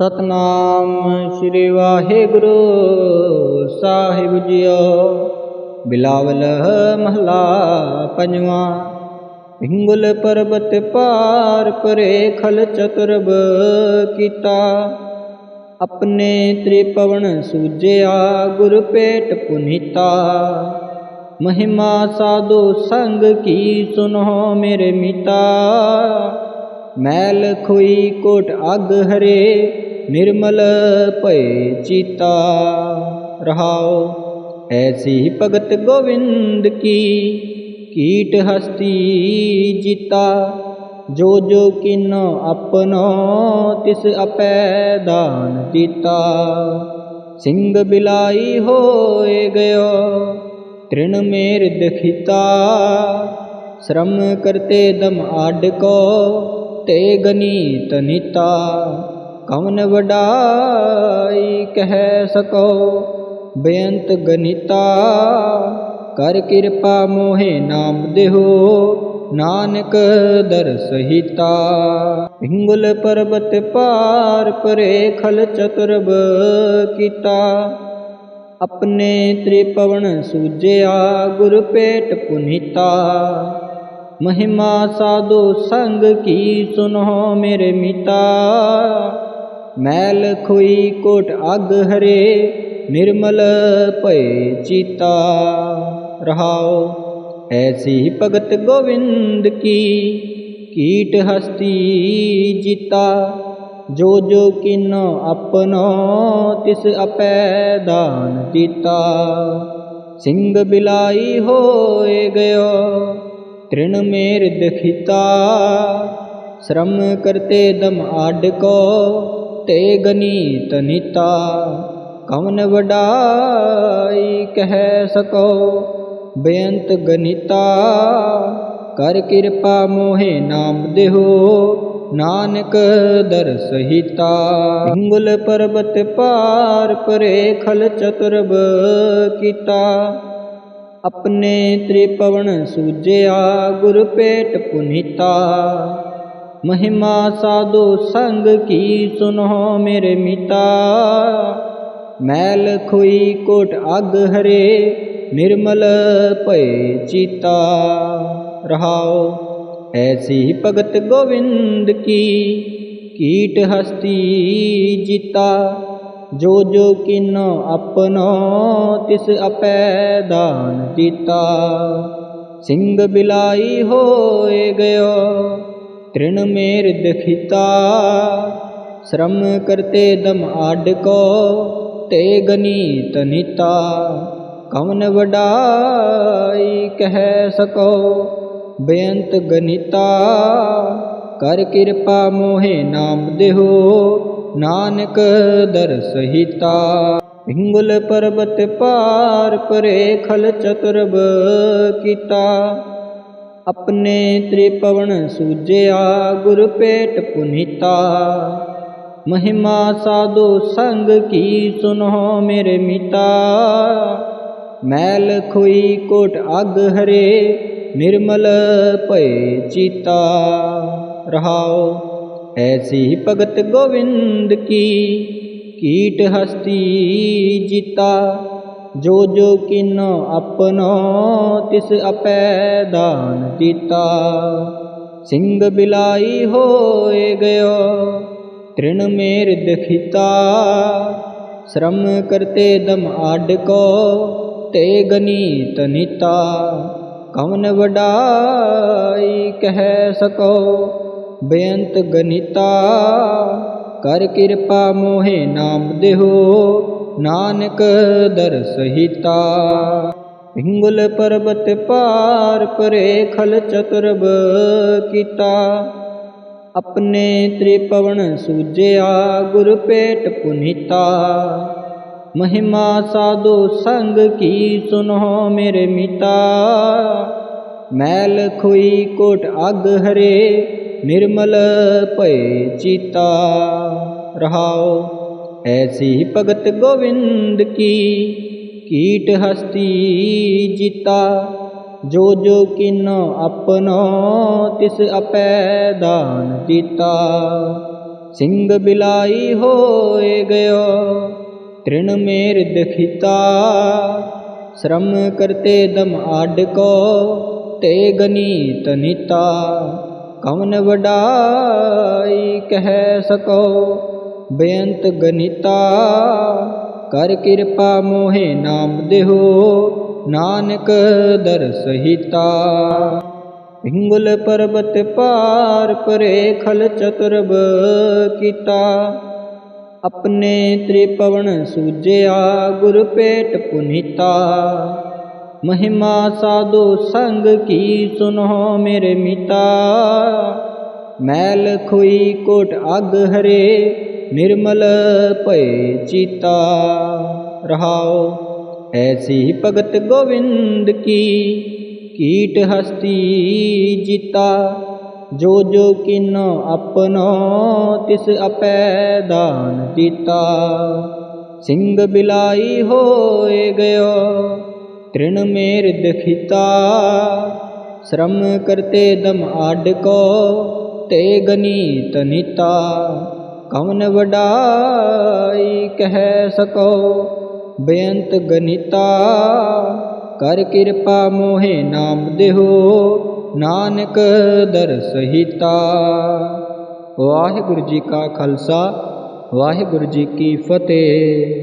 ਸਤਨਾਮ ਸ੍ਰੀ ਵਾਹਿਗੁਰੂ ਸਾਹਿਬ ਜੀਓ। ਬਿਲਾਵਲ ਮਹਲਾ ਪੰਜਵਾਂ ਹਿੰਗੁਲ ਪਰਬਤ ਪਾਰ ਪਰੇ ਖਲ ਚਤੁਰਬ ਕੀਤਾ। ਆਪਣੇ ਤ੍ਰਿਪਵਨ ਸੂਜਿਆ ਗੁਰ ਪੇਟ ਪੁਨੀਤਾ। ਮਹਿਮਾ ਸਾਧੂ ਸੰਗ ਕੀ ਸੁਨੋ ਮੇਰੇ ਮੀਤਾ। ਮੈਲ ਖੋਈ ਕੋਟ ਅਗ ਹਰੇ, ਨਿਰਮਲ ਭਏ ਚੀਤਾ ਰਹਾਉ। ਐਸੀ ਭਗਤ ਗੋਵਿੰਦ ਕੀ ਕੀਟ ਹਸਤੀ ਜੀਤਾ, ਜੋ ਜੋ ਕਿਨੋ ਆਪਨੋ ਤਿਸ ਆਪੈ ਦਾਨ ਦਿੱਤਾ। ਸਿੰਘ ਬਿਲਾਈ ਹੋਏ ਗਇਓ, ਤ੍ਰਿਣ ਮੇਰ ਦਖਿਤਾ। ਸ਼ਰਮ ਕਰਤੇ ਦਮ ਆਡ ਕੋ ਤੇ ਗਨੀਤ ਨਿਤਾ, ਕਵਨ ਵਡਾਈ ਕਹਿ ਸਕੋ? ਬੇਅੰਤ ਗਨੀਤਾ, ਕਰ ਕਿਰਪਾ ਮੋਹਿ ਨਾਮ ਦੇਹੋ, ਨਾਨਕ ਦਰ ਸਹਿਤਾ। ਹਿੰਗੁਲ ਪਰਬਤ ਪਾਰ ਪਰੇ ਖਲ ਚਤੁਰਬ ਕੀਤਾ। ਆਪਣੇ ਤ੍ਰਿਪਵਨ ਸੂਜਿਆ ਗੁਰ ਪੇਟ ਪੁਨੀਤਾ। ਮਹਿਮਾ ਸਾਧੂ ਸੰਗ ਕੀ ਸੁਨੋ ਮੇਰੇ ਮੀਤਾ। ਮੈਲ ਖੋਈ ਕੋਟ ਅਗ ਹਰੇ, ਨਿਰਮਲ ਭਏ ਚੀਤਾ। ਰਹਾਉ ਐਸੀ ਭਗਤ ਗੋਵਿੰਦ ਕੀ ਕੀਟ ਹਸਤੀ ਜੀਤਾ। ਜੋ ਜੋ ਕਿਨੋ ਆਪਨੋ, ਤਿਸ ਆਪੈ ਦਾਨ ਦਿੱਤਾ। ਸਿੰਘ ਬਿਲਾਈ ਹੋਏ ਗਇਓ ਤ੍ਰਿਣ ਮੇਰ ਦਖਿਤਾ, ਸ਼ਰਮ ਕਰਤੇ ਦਮ ਆਡ ਕੋ, ਤੇ ਗਨੀਤ ਨਿਤਾ, ਕਵਨ ਵਡਾਈ ਕਹਿ ਸਕੋ, ਬੇਅੰਤ ਗਨਿਤਾ, ਕਰ ਕਿਰਪਾ ਮੋਹਿ ਨਾਮ ਦੇਹੋ, ਨਾਨਕ ਦਰ ਸਹਿਤਾ। ਹਿੰਗੁਲ ਪਰਬਤ ਪਾਰ ਪਰੇ ਖਲ ਚਤੁਰਬ ਕੀਤਾ ਆਪਣੇ ਤ੍ਰਿਪਵਨ ਸੂਜਿਆ, ਗੁਰ ਪੇਟ ਪੁਨੀਤਾ। ਮਹਿਮਾ ਸਾਧੂ ਸੰਗ ਕੀ ਸੁਨੋ ਮੇਰੇ ਮੀਤਾ। ਮੈਲ ਖੋਈ ਕੋਟ ਅਗ ਹਰੇ, ਨਿਰਮਲ ਭਏ ਚੀਤਾ। ਰਹਾਉ ਐਸੀ ਭਗਤ ਗੋਵਿੰਦ ਕੀ, ਕੀਟ ਹਸਤੀ ਜੀਤਾ। ਜੋ ਜੋ ਕਿਨੋ ਆਪਨੋ, ਤਿਸ ਆਪੈ ਦਾਨ ਦਿੱਤਾ ਸਿੰਘ ਬਿਲਾਈ ਹੋਏ ਗਇਓ, ਤ੍ਰਿਣ ਮੇਰ ਦਖਿਤਾ। ਸ਼ਰਮ ਕਰਤੇ ਦਮ ਆਡ ਕੋ, ਤੇ ਗਨੀਤ ਨਿਤਾ। ਕਵਨ ਵਡਾਈ ਕਹਿ ਸਕੋ, ਬੇਅੰਤ ਗਨਿਤਾ। ਕਰ ਕਿਰਪਾ ਮੋਹੇ ਨਾਮ ਦੇਹੋ ਨਾਨਕ ਦਰ ਸਹਿਤਾ ਹਿੰਗੁਲ ਪਰਬਤ ਪਾਰ ਪਰੇ ਖਲ ਚਤੁਰਬ ਕੀਤਾ। ਆਪਣੇ ਤ੍ਰਿਪਵਨ ਸੂਜਿਆ ਗੁਰ ਪੇਟ ਪੁਨੀਤਾ। ਮਹਿਮਾ ਸਾਧੂ ਸੰਗ ਕੀ ਸੁਨੋ ਮੇਰੇ ਮੀਤਾ। ਮੈਲ ਖੋਈ ਕੋਟ ਅਗ ਹਰੇ, ਨਿਰਮਲ ਭਏ ਚੀਤਾ। ਰਹਾਉ ਐਸੀ ਭਗਤ ਗੋਵਿੰਦ ਕੀ ਕੀਟ ਹਸਤੀ ਜੀਤਾ, ਜੋ ਜੋ ਕਿਨੋ ਆਪਨੋ ਤਿਸ ਆਪੈ ਦਾਨ ਦਿੱਤਾ। ਸਿੰਘ ਬਿਲਾਈ ਹੋਏ ਗਇਓ, ਤ੍ਰਿਣ ਮੇਰ ਦਖਿਤਾ। ਸ਼ਰਮ ਕਰਤੇ ਦਮ ਆਡ ਕੋ, ਤੇ ਗਨੀਤ ਨਿਤਾ। ਕਵਨ ਵਡਾਈ ਕਹਿ ਸਕੋ ਬੇਅੰਤ ਗਨਿਤਾ, ਕਰ ਕਿਰਪਾ ਮੋਹਿ ਨਾਮ ਦੇਹੋ, ਨਾਨਕ ਦਰ ਸਹਿਤਾ। ਪਰਬਤ ਪਾਰ ਪਰੇ ਖਲ ਚਤੁਰਬ ਕੀਤਾ। ਆਪਣੇ ਤ੍ਰਿਪਵਨ ਸੂਜਿਆ ਗੁਰ ਪੇਟ ਪੁਨੀਤਾ। ਮਹਿਮਾ ਸਾਧੂ ਸੰਗ ਕੀ ਸੁਨੋ ਮੇਰੇ ਮੀਤਾ। ਮੈਲ ਖੋਈ ਕੋਟ ਅਗ ਹਰੇ ਨਿਰਮਲ ਭਏ ਚੀਤਾ ਰਹਾਉ। ਐਸੀ ਭਗਤ ਗੋਵਿੰਦ ਕੀ ਕੀਟ ਹਸਤੀ ਜੀਤਾ। ਜੋ ਜੋ ਕਿਨੋ ਆਪਨੋ ਤਿਸ ਆਪੈ ਦਾਨ ਦਿੱਤਾ। ਸਿੰਘ ਬਿਲਾਈ ਹੋਏ ਗਇਓ, ਤ੍ਰਿਣ ਮੇਰ ਦਖਿਤਾ। ਸ਼ਰਮ ਕਰਤੇ ਦਮ ਆਡ ਕੋ, ਤੇ ਗਨੀਤ ਨਿਤਾ। ਕਵਨ ਵਡਾਈ ਕਹਿ ਸਕੋ। ਬੇਅੰਤ ਗਨਿਤਾ, ਕਰ ਕਿਰਪਾ ਮੋਹਿ ਨਾਮ ਦੇਹੋ। ਨਾਨਕ ਦਰ ਸਹਿਤਾ। ਪਿੰਗਲ ਪਰਬਤ ਪਾਰ ਪਰੇ ਖਲ ਚਤੁਰਬ ਕੀਤਾ। ਆਪਣੇ ਤ੍ਰਿਪਵਨ ਸੂਜਿਆ ਗੁਰ ਪੇਟ ਪੁਨੀਤਾ। ਮਹਿਮਾ ਸਾਧੂ ਸੰਗ ਕੀ ਸੁਨੋ ਮੇਰੇ ਮੀਤਾ। ਮੈਲ ਖੋਈ ਕੋਟ ਅਗ ਹਰੇ, ਨਿਰਮਲ ਭਏ ਚੀਤਾ। ਰਹਾਓ ਐਸੀ ਭਗਤ ਗੋਵਿੰਦ ਕੀ ਕੀਟ ਹਸਤੀ ਜੀਤਾ। ਜੋ ਜੋ ਕਿਨੋ ਆਪਨੋ, ਤਿਸ ਆਪੈ ਦਾਨ ਦਿੱਤਾ। ਸਿੰਘ ਬਿਲਾਈ ਹੋਏ ਗਇਓ ਤ੍ਰਿਣ ਮੇਰ ਦਖਿਤਾ, ਸ਼ਰਮ ਕਰਤੇ ਦਮ ਆਡ ਕੋ, ਤੇ ਗਨੀਤ ਨਿਤਾ, ਕਵਨ ਵਡਾਈ ਕਹਿ ਸਕੋ, ਬੇਅੰਤ ਕਰ ਕਿਰਪਾ ਮੋਹਿ ਨਾਮ ਦੇਹੋ, ਨਾਨਕ ਦਰ ਸਹਿਤਾ ਵਾਹਿਗੁਰੂ ਜੀ ਕਾ ਖਾਲਸਾ, ਵਾਹਿਗੁਰੂ ਜੀ ਕੀ ਫਤਿਹ।